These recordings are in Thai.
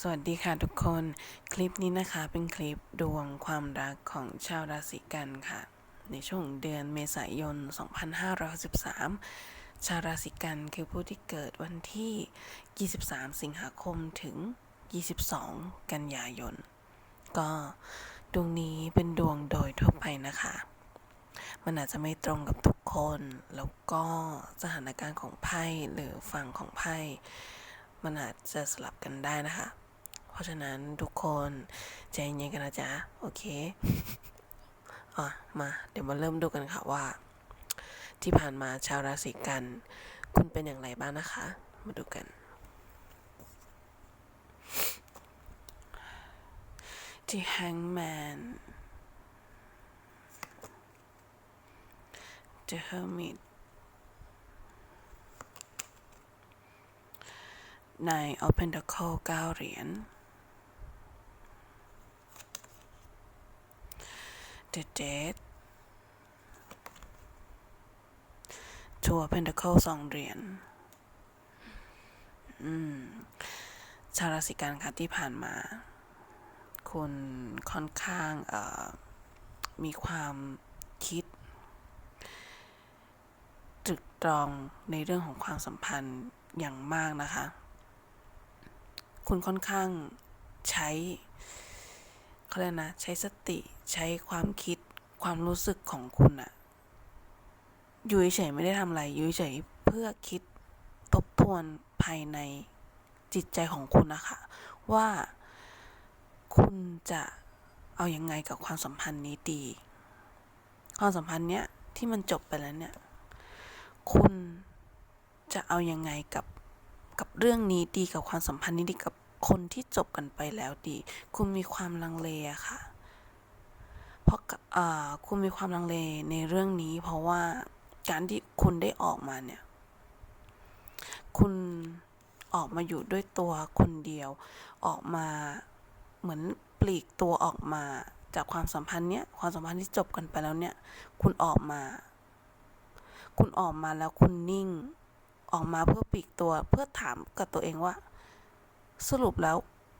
สวัสดีค่ะทุกคน คลิปนี้นะคะเป็นคลิปดวงความรักของชาวราศีกันค่ะ ในช่วงเดือนเมษายน 2563 ชาวราศีกันคือผู้ที่เกิดวันที่ 23 สิงหาคมถึง 22 กันยายน ก็ดวงนี้เป็นดวงโดยทั่วไปนะคะ มันอาจจะไม่ตรงกับทุกคน แล้วก็สถานการณ์ของไพ่หรือฝั่งของไพ่มันอาจจะสลับกันได้นะคะ เพราะฉะนั้นทุกคนใจเย็นกันนะจ๊ะ โอเคอะมาเดี๋ยวมาเริ่มดูกันค่ะว่า ที่ผ่านมาชาวราศีกัน คุณเป็นอย่างไรบ้างนะคะ มาดูกัน ที่ Hangman The Hermit ใน Open the Call 9เหรียญ The Dead Two of Pentacles สองเหรียญ อืม ชาวราศีกันค่ะที่ผ่านมา คุณค่อนข้าง เอ่อ มีความคิดตรึกตรองในเรื่องของความสัมพันธ์อย่างมากนะคะ คุณค่อนข้างใช้เขาเรียกนะ ใช้สติ ใช้ความคิดความรู้สึกของคุณอะอยู่เฉยไม่ได้ทำอะไรอยู่เฉยเพื่อคิดทบทวนภายในจิตใจของคุณนะคะ ว่าคุณจะเอาอยัางไงกับความสัมพันธ์นี้ดี ความสัมพันธ์เนี้ยที่มันจบไปแล้วเนี่ย คุณจะเอายังไงกับกับเรื่องนี้ดีกับความสัมพันธ์นี้ดีกับคนที่จบกันไปแล้วดี คุณมีความลังเลอะค่ะ เพราะคุณมีความลังเลในเรื่องนี้ เพราะว่าการที่คุณได้ออกมาเนี่ย คุณออกมาอยู่ด้วยตัวคนเดียว ออกมาเหมือนปลีกตัวออกมา จากความสัมพันธ์เนี้ยความสัมพันธ์ที่จบกันไปแล้วเนี่ย คุณออกมา คุณออกมาแล้วคุณนิ่ง ออกมาเพื่อปลีกตัวเพื่อถามกับตัวเองว่า สรุปแล้ว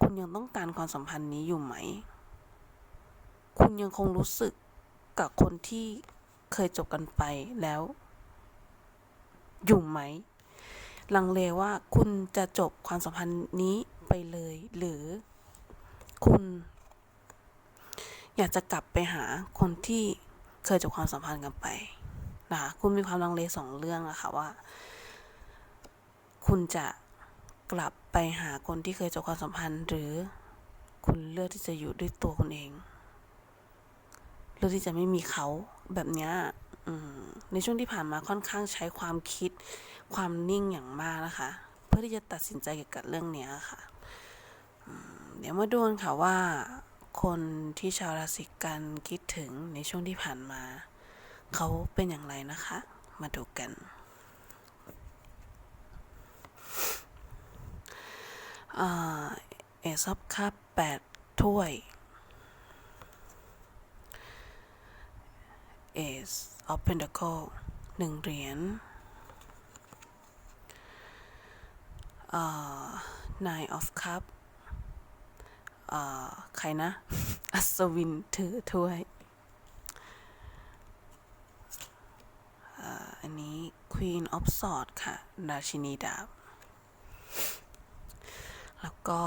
คุณยังต้องการความสัมพันธ์นี้อยู่ไหม คุณยังคงรู้สึกกับคนที่เคยจบกันไปแล้ว อยู่ไหม ลังเลว่าคุณจะจบความสัมพันธ์นี้ไปเลย หรือคุณ อยากจะกลับไปหาคนที่เคยจบความสัมพันธ์กันไปนะคะคุณมีความลังเลสองเรื่องอะค่ะว่า คุณจะกลับไปหาคนที่เคยจบความสัมพันธ์ หรือคุณเลือกที่จะอยู่ด้วยตัวคุณเอง เลือกที่จะไม่มีเขาแบบเนี้ยในช่วงที่ผ่านมาค่อนข้างใช้ความคิดความนิ่งอย่างมากนะคะ เพื่อที่จะตัดสินใจเกี่ยวกับเรื่องนี้ค่ะเดี๋ยวมาดูกันค่ะว่า คนที่ชาวราศีกันคิดถึงในช่วงที่ผ่านมา เขาเป็นอย่างไรนะคะ มาดูกันเอซอบคัพแปดถ้วย เอสออฟเพนเดคหนึ่งเหรียญนายออฟคัพใครนะ อัศวินถือถ้วย อันนี้ Queen of Swords ค่ะ ราชินีดาบ แล้วก็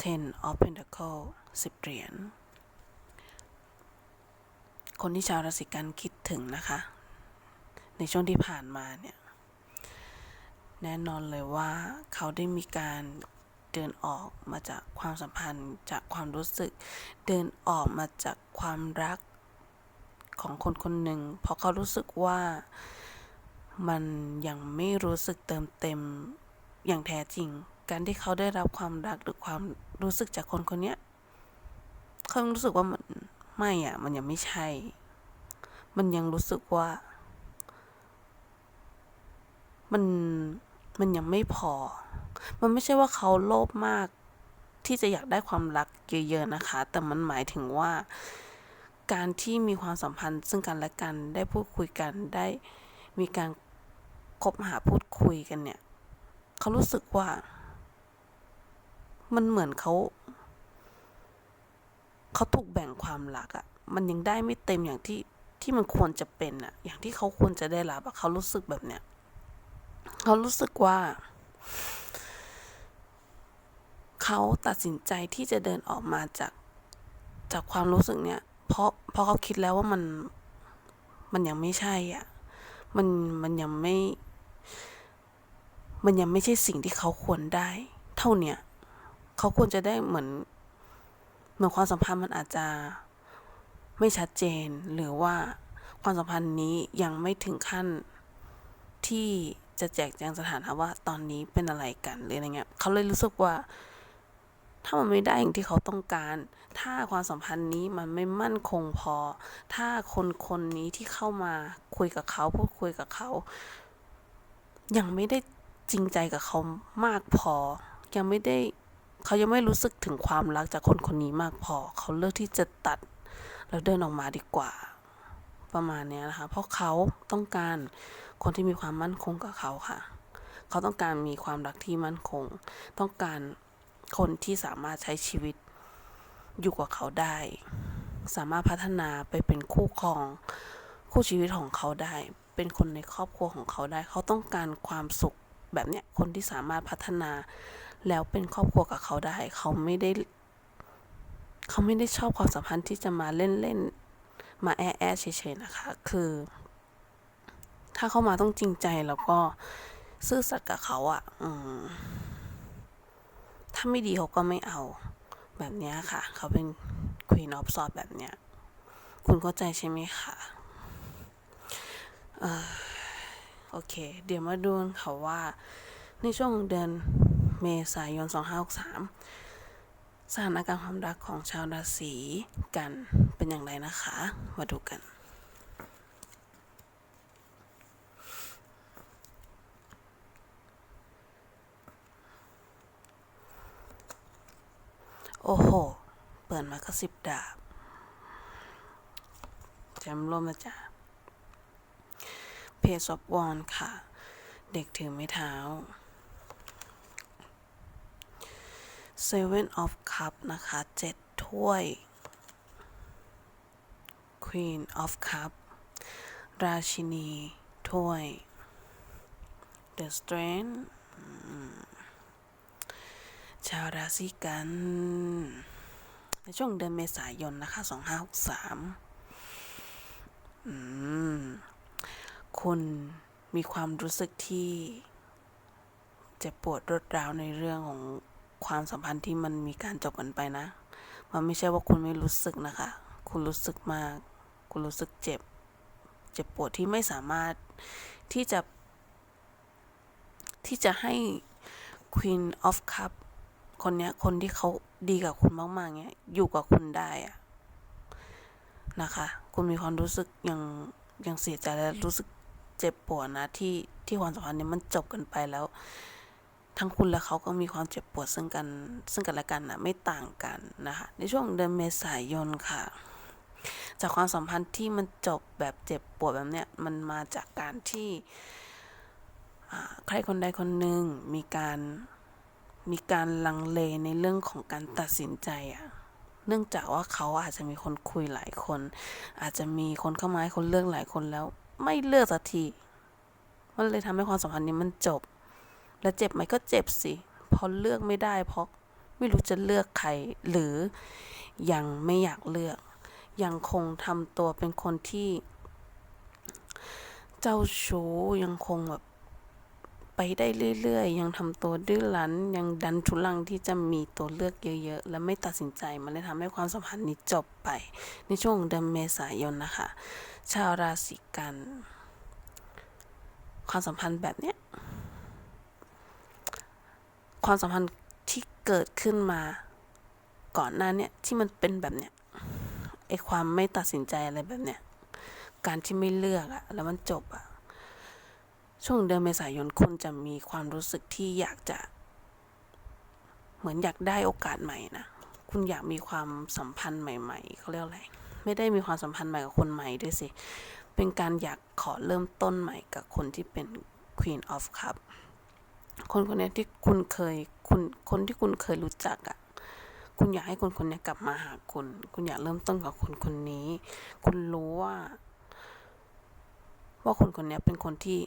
Ten of Pentacles สิบเหรียญ คนที่ชาวราศีกันคิดถึงนะคะ ในช่วงที่ผ่านมาเนี่ย แน่นอนเลยว่าเขาได้มีการเดินออกมาจากความสัมพันธ์จากความรู้สึก เดินออกมาจากความรักของคนคนหนึ่งเพราะเขารู้สึกว่ามันยังไม่รู้สึกเติมเต็มอย่างแท้จริง การที่เขาได้รับความรักหรือความรู้สึกจากคนคนนี้เขารู้สึกว่ามัน ไม่อะ มันยังไม่ใช่ มันยังรู้สึกว่า มันมันยังไม่พอ มันไม่ใช่ว่าเขาโลภมาก ที่จะอยากได้ความรักเยอะๆนะคะ แต่มันหมายถึงว่า การที่มีความสัมพันธ์ ซึ่งกันและกันได้พูดคุยกันได้มีการคบหาพูดคุยกันเนี่ย เขารู้สึกว่า มันเหมือนเขา เขาถูกแบ่งความรักอะมันยังได้ไม่เต็มอย่างที่ที่มันควรจะเป็นอะอย่างที่เขาควรจะได้รับเขารู้สึกแบบเนี้ยเขารู้สึกว่า เขาตัดสินใจที่จะเดินออกมาจากจากความรู้สึกเนี้ยเพราะเพราะเขาคิดแล้วว่ามันมันยังไม่ใช่อะ มันมันยังไม่ มันยังไม่ใช่สิ่งที่เขาควรได้ เท่าเนี้ยเขาควรจะได้เหมือน มือนความสัมพันธ์มันอาจจะไม่ชัดเจน หรือว่าความสัมพันธ์นี้ยังไม่ถึงขั้นที่จะแจกแจงสถานะว่าตอนนี้เป็นอะไรกันหรืออะไรเงี้ยเขาเลยรู้สึกว่า ถ้ามันไม่ได้อย่างที่เขาต้องการ ถ้าความสัมพันธ์นี้มันไม่มั่นคงพอ ถ้าคนคนนี้ที่เข้ามาคุยกับเขาพูดคุยกับเขา ยังไม่ได้จริงใจกับเขามากพอ ยังไม่ได้ เขายังไม่รู้สึกถึงความรักจากคนคนนี้มากพอ เขาเลือกที่จะตัด แล้วเดินออกมาดีกว่า ประมาณนี้นะคะ เพราะเขาต้องการคนที่มีความมั่นคงกับเขาค่ะ เขาต้องการมีความรักที่มั่นคง ต้องการคนที่สามารถใช้ชีวิตอยู่กับเขาได้ สามารถพัฒนาไปเป็นคู่ครอง คู่ชีวิตของเขาได้ เป็นคนในครอบครัวของเขาได้ เขาต้องการความสุขแบบเนี้ยคนที่สามารถพัฒนา แล้วเป็นครอบครัวกับเขาได้ เขาไม่ได้ เขาไม่ได้ชอบความสัมพันธ์ที่จะมาเล่นเล่นมาแอะแอะเฉยๆนะคะ คือ ถ้าเข้ามาต้องจริงใจแล้วก็ซื่อสัตย์กับเขาอะ่ะ อืม ถ้าไม่ดีเขาก็ไม่เอา แบบนี้ค่ะ เขาเป็น Queen of s w o r d แบบเนี้ย คุณเข้าใจใช่ไหมคะออโอเค เดี๋ยวมาดูนค่ะว่า ในช่วงเดือน เมษายน 2563สถานการณ์ความรักของชาวราศีกันเป็นอย่างไรนะคะ มาดูกันโอ้โห เปิดมาก็สิบดาบแจมร่มนะจ๊ะเพจซอฟวอนค่ะ เด็กถือไม้เท้า Seven of Cup นะคะเจ็ดถ้วย Queen of Cup ราชินี ถ้วย The Strength ชาวราศีกัน ในช่วงเดือนเมษายนนะคะ 2563อืมคุณมีความรู้สึกที่เจ็บปวดรวดร้าวในเรื่องของ ความสัมพันธ์ที่มันมีการจบกันไปนะ มันไม่ใช่ว่าคุณไม่รู้สึกนะคะ คุณรู้สึกมาก คุณรู้สึกเจ็บ เจ็บปวดที่ไม่สามารถที่จะ ที่จะให้ Queen of Cup คนเนี้ย คนที่เขาดีกับคุณมากๆเนี้ย อยู่กับคุณได้อะนะคะ คุณมีความรู้สึกยังยังเสียใจและรู้สึกเจ็บปวดนะที่ที่ความสัมพันธ์นี้มันจบกันไปแล้ว ทั้งคุณและเขาก็มีความเจ็บปวดซึ่งกันซึ่งกันและกันนะไม่ต่างกันนะคะในช่วงเดือนเมษายนค่ะ จากความสัมพันธ์ที่มันจบแบบเจ็บปวดแบบเนี้ยมันมาจากการที่ใครคนใดคนหนึ่งมีการมีการลังเลในเรื่องของการตัดสินใจอะเนื่องจากว่าเขาอาจจะมีคนคุยหลายคน อาจจะมีคนเข้ามาให้คนเลือกหลายคนแล้ว ไม่เลือกสักที มันเลยทำให้ความสัมพันธ์นี้มันจบ และเจ็บไหมก็เจ็บสิเพราะเลือกไม่ได้ เพราะไม่รู้จะเลือกใครหรือยังไม่อยากเลือก ยังคงทำตัวเป็นคนที่ เจ้าชู้ยังคงแบบไปได้เรื่อยๆ ยังทำตัวดื้อรั้น ยังดันทุลังที่จะมีตัวเลือกเยอะๆ และไม่ตัดสินใจ มันเลยทำให้ความสัมพันธ์นี้จบไป ในช่วงเดือนเมษายนนะคะ ชาวราศีกัน ความสัมพันธ์แบบเนี้ย ความสัมพันธ์ที่เกิดขึ้นมา ก่อนหน้าเนี้ยที่มันเป็นแบบเนี้ยไอความไม่ตัดสินใจอะไรแบบเนี้ยการที่ไม่เลือกอะแล้วมันจบอะช่วงเดือนเมษายนคุณจะมีความรู้สึกที่อยากจะ เหมือนอยากได้โอกาสใหม่นะคุณอยากมีความสัมพันธ์ใหม่ ๆเขาเรียกอะไรไม่ได้มีความสัมพันธ์ใหม่กับคนใหม่ด้วยสิ เป็นการอยากขอเริ่มต้นใหม่กับคนที่เป็น Queen of Cup คนคนนี้ที่คุณเคยคุณคนที่คุณเคยรู้จักอะคุณอยากให้คนคนนี้กลับมาหาคุณ คุณอยากเริ่มต้นกับคนคนนี้ คุณรู้ว่า ว่าคนคนนี้เป็นคนที่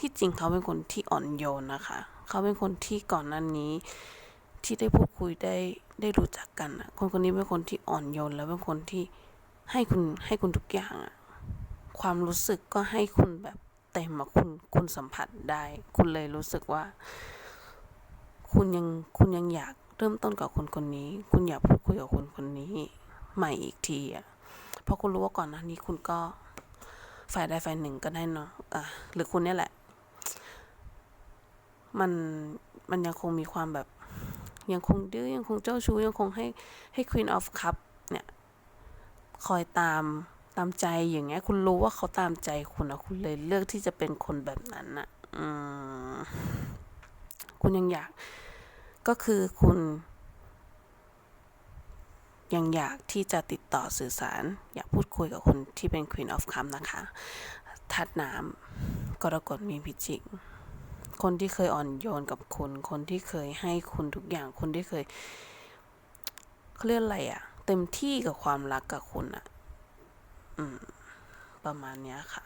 ที่จริงเขาเป็นคนที่อ่อนโยนนะคะ เขาเป็นคนที่ก่อนหน้านี้ ที่ได้พูดคุยได้ได้รู้จักกันอะคนคนนี้เป็นคนที่อ่อนโยนแล้วเป็นคนที่ให้คุณให้คุณทุกอย่างอะความรู้สึกก็ให้คุณแบบ เต็มอะคุณคุณสัมผัสได้ คุณเลยรู้สึกว่า คุณยังคุณยังอยากเริ่มต้นกับคนคนนี้ คุณอยากพูดคุยกับคนคนนี้ ใหม่อีกทีอะเพราะคุณรู้ว่าก่อนหน้านี้คุณก็ฝ่ายใดฝ่ายหนึ่งก็ได้เนาะอะหรือคุณเนี่ยแหละ มันมันยังคงมีความแบบยังคงดื้อยังคงเจ้าชู้ยังคงให้ให้ Queen of Cup เนี่ย คอยตาม ตามใจอย่างเงี้ย คุณรู้ว่าเขาตามใจคุณอะคุณเลยเลือกที่จะเป็นคนแบบนั้นอะอืมคุณยังอยาก ก็คือคุณ ยังอยากที่จะติดต่อสื่อสาร อยากพูดคุยกับคนที่เป็น Queen of Cup นะคะทัดน้ำกรกฎมีพิจิกคนที่เคยอ่อนโยนกับคุณ คนที่เคยให้คุณทุกอย่าง คนที่เคยเขาเรียกอะไรอะเต็มที่กับความรักกับคุณอะ ประมาณนี้ค่ะ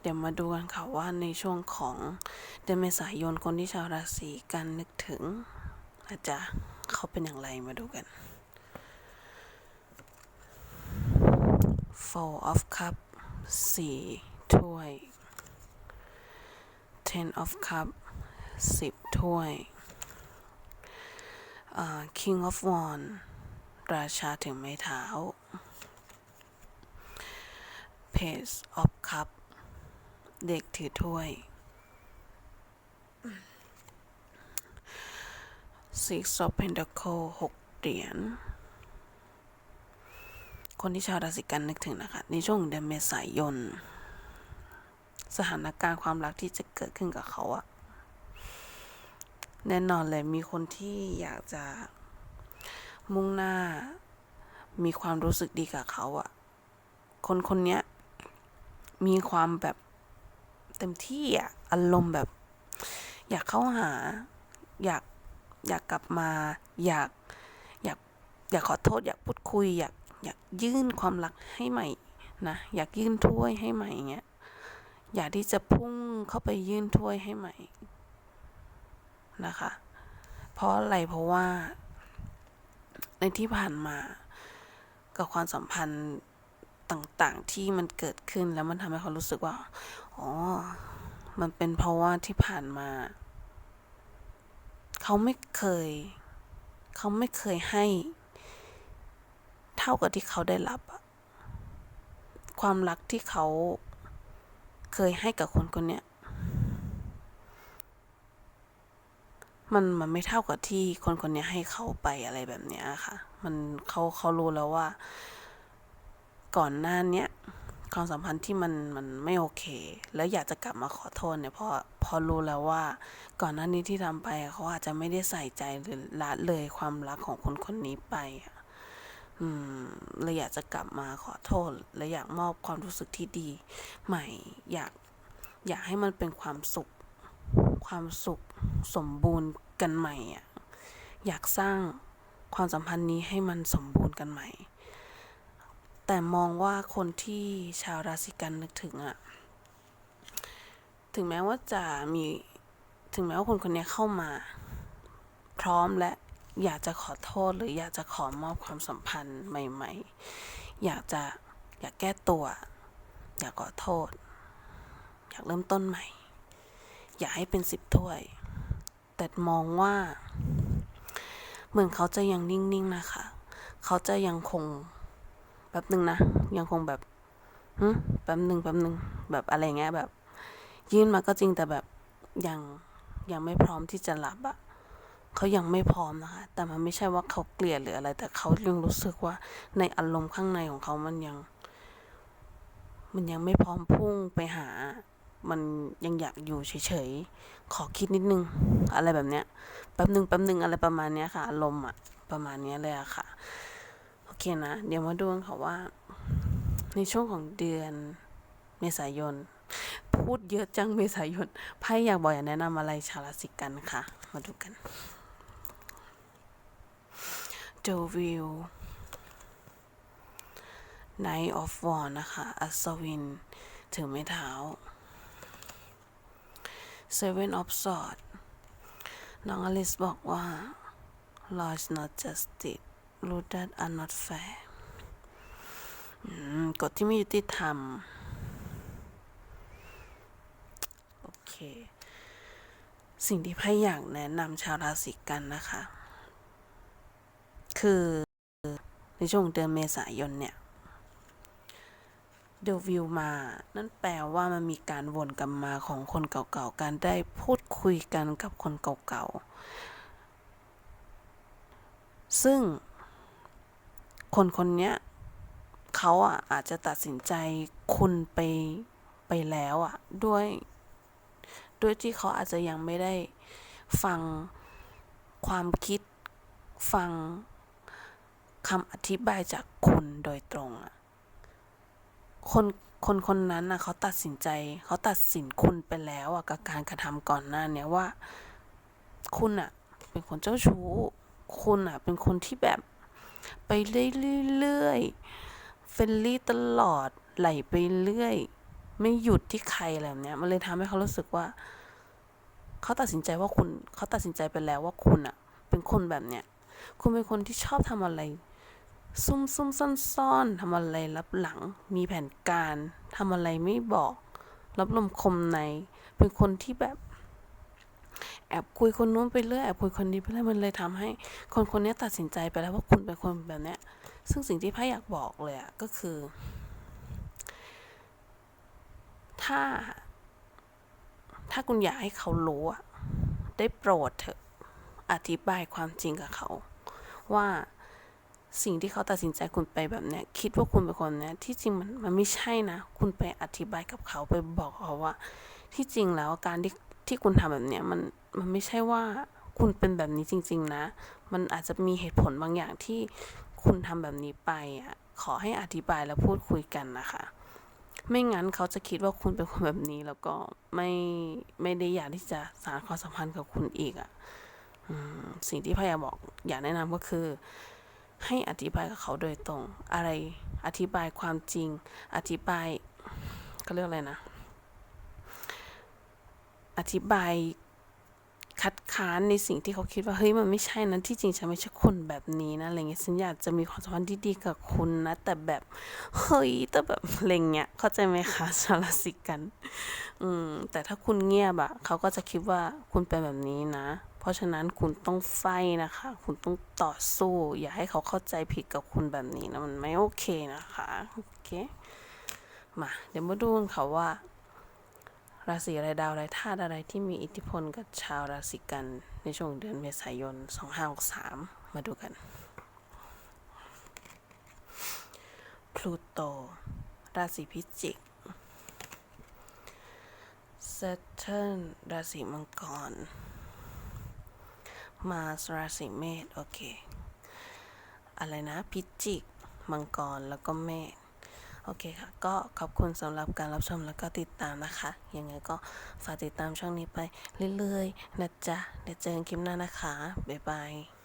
เดี๋ยวมาดูกันค่ะว่าในช่วงของเดือนเมษายนคนที่ชาวราศีกันนึกถึงอาจจะเขาเป็นอย่างไรมาดูกัน Four of Cup สี่ถ้วย Ten of Cup สิบถ้วย uh, King of Wand ราชาถึงไม้เท้า Page of Cup เด็กถือถ้วย Six of Pentacle หกเหรียญ คนที่ชาวราศีกันนึกถึงนะคะ ในช่วงเดือนเมษายน สถานการณ์ความรักที่จะเกิดขึ้นกับเขาอะแน่นอนเลยมีคนที่อยากจะมุ่งหน้ามีความรู้สึกดีกับเขาอะคนคนเนี้ย มีความแบบเต็มที่อะอารมณ์แบบ อยากเข้าหา อยากอยากกลับมา อยากอยากอยากขอโทษ อยากพูดคุย อยากอยากยื่นความรักให้ใหม่นะอยากยื่นถ้วยให้ใหม่เงี้ยอยากที่จะพุ่งเข้าไปยื่นถ้วยให้ใหม่นะคะ เพราะอะไรเพราะว่า ในที่ผ่านมา กับความสัมพันธ์ ต่างๆที่มันเกิดขึ้นแล้วมันทำให้เขารู้สึกว่า อ๋อ มันเป็นเพราะว่าที่ผ่านมา เขาไม่เคย เขาไม่เคยให้ เท่ากับที่เขาได้รับอะความรักที่เขาเคยให้กับคนคนเนี้ยมันมันไม่เท่ากับที่คนคนนี้ให้เขาไปอะไรแบบเนี้ยค่ะ มันเขาเขารู้แล้วว่า ก่อนหน้าเนี้ยความสัมพันธ์ที่มันมันไม่โอเค แล้วอยากจะกลับมาขอโทษเนี่ยพอพอรู้แล้วว่า ก่อนหน้านี้ที่ทำไปเขาอาจจะไม่ได้ใส่ใจหรือละเลยความรักของคนคนนี้ไปอะอืมเลยอยากจะกลับมาขอโทษและอยากมอบความรู้สึกที่ดี ใหม่ อยากอยากให้มันเป็นความสุข ความสุขสมบูรณ์กันใหม่อะอยากสร้างความสัมพันธ์นี้ให้มันสมบูรณ์กันใหม่ แต่มองว่าคนที่ชาวราศีกันนึกถึงอะถึงแม้ว่าจะมีถึงแม้ว่าคนคนนี้เข้ามา พร้อมและอยากจะขอโทษหรืออยากจะขอมอบความสัมพันธ์ใหม่ ๆ อยากจะอยากแก้ตัว อยากขอโทษ อยากเริ่มต้นใหม่ อยากให้เป็นสิบถ้วย แต่มองว่า เหมือนเขาจะยังนิ่งๆนะคะ เขาจะยังคง แป๊บหนึ่งนะ ยังคงแบบหึแป๊บหนึ่งแป๊บหนึ่งแบบอะไรเงี้ยแบบ ยื่นมาก็จริงแต่แบบยังยังไม่พร้อมที่จะรับอะเขายังไม่พร้อมนะคะ แต่มันไม่ใช่ว่าเขาเกลียดหรืออะไร แต่เขายังรู้สึกว่าในอารมณ์ข้างในของเขามันยัง มันยังไม่พร้อมพุ่งไปหา มันยังอยากอยู่เฉยๆ ขอคิดนิดนึง อะไรแบบเนี้ย แป๊บหนึ่งแป๊บหนึ่งอะไรประมาณเนี้ยค่ะ อารมณ์อะประมาณเนี้ยเลยอะค่ะ เคนะ เดี๋ยวมาดูกันค่ะว่า ในช่วงของเดือนเมษายน พูดเยอะจังเมษายนไพ่อยากบอกอยากแนะนำอะไรชาวราศีกันค่ะ มาดูกันโจวิล Knight of w a n d นะคะ อัศวินถือไม้เท้า Seven of Swords น้องอลิสบอกว่า Law is not justice rules that are not fair กฎที่ไม่ยุติธรรม โอเค สิ่งที่ไพ่อยากแนะนำชาวราศีกันนะคะ คือในช่วงเดือนเมษายนเนี่ยเดวิวมา นั่นแปลว่ามันมีการวนกลับมาของคนเก่าๆ การได้พูดคุยกันกับคนเก่าๆ ซึ่ง คนคนเนี้ยเขาอะอาจจะตัดสินใจคุณไปไปแล้วอะด้วย ด้วยที่เขาอาจจะยังไม่ได้ฟังความคิดฟังคำอธิบายจากคุณโดยตรงอะคนคนคนนั้นนะเขาตัดสินใจ เขาตัดสินคุณไปแล้วอะกับการกระทำก่อนหน้าเนี้ยว่า คุณอะ เป็นคนเจ้าชู้ คุณอะ เป็นคนที่แบบ ไปเรื่อยๆเฟรนลี่ตลอดไหลไปเรื่อย ไม่หยุดที่ใครอะไรแบบเนี้ยมันเลยทำให้เขารู้สึกว่า เขาตัดสินใจว่าคุณเขาตัดสินใจไปแล้วว่าคุณอะเป็นคนแบบเนี้ยคุณเป็นคนที่ชอบทำอะไรซุ่มซุ่มซ่อนซ่อนทำอะไรลับหลัง มีแผนการทำอะไรไม่บอก รับลมคมใน เป็นคนที่แบบ แอบคุยคนนู้นไปเรื่อยแอบคุยคนนี้ไปเรื่อยมันเลยทำให้ คนคนนี้ตัดสินใจไปแล้วว่าคุณเป็นคนแบบเนี้ย ซึ่งสิ่งที่พ่อยากบอกเลยอะก็คือ ถ้า ถ้าคุณอยากให้เขารู้อะได้โปรดเถอะอธิบายความจริงกับเขา ว่าสิ่งที่เขาตัดสินใจคุณไปแบบเนี้ยคิดว่าคุณเป็นคนเนี้ยที่จริงมันมันไม่ใช่นะ คุณไปอธิบายกับเขาไปบอกเขาว่า ที่จริงแล้วการที่ ที่คุณทำแบบเนี้ยมันมันไม่ใช่ว่าคุณเป็นแบบนี้จริง ๆ นะ มันอาจจะมีเหตุผลบางอย่างที่คุณทำแบบนี้ไปอะขอให้อธิบายและพูดคุยกันนะคะ ไม่งั้นเขาจะคิดว่าคุณเป็นคนแบบนี้ แล้วก็ไม่ไม่ได้อยากที่จะสานความสัมพันธ์กับคุณอีกอะสิ่งที่พยายามบอกอยากแนะนำก็คือ ให้อธิบายกับเขาโดยตรง อะไรอธิบายความจริง อธิบายเขาเรียกอะไรนะ อธิบายคัดค้านในสิ่งที่เขาคิดว่าเฮ้ยมันไม่ใช่นะที่จริงฉันไม่ใช่คนแบบนี้นะอะไรเงี้ยฉันอยากจะมีความสัมพันธ์ที่ดีกับคุณนะ แต่แบบเฮ้ยแต่แบบอะไรเงี้ยเข้าใจไหมคะชาวราศีกัน อืมแต่ถ้าคุณเงียบอะเขาก็จะคิดว่าคุณเป็นแบบนี้นะ เพราะฉะนั้นคุณต้องไฟนะคะ คุณต้องต่อสู้ อย่าให้เขาเข้าใจผิดกับคุณแบบนี้นะมันไม่โอเคนะคะโอเคมาเดี๋ยวมาดูกันค่ะว่า ราศีอะไรดาวอะไรธาตุอะไรที่มีอิทธิพลกับชาวราศีกัน ในช่วงเดือนเมษายน 2563 มาดูกันพลูโต ราศีพิจิก Saturn ราศีมังกรมาสราศีเมษโอเค อะไรนะ พิจิก มังกรแล้วก็เมษ โอเคค่ะ ก็ขอบคุณสำหรับการรับชมแล้วก็ติดตามนะคะ ยังไงก็ฝากติดตามช่องนี้ไปเรื่อยๆนะจ๊ะ เดี๋ยวเจอกันคลิปหน้านะคะ บ๊ายบาย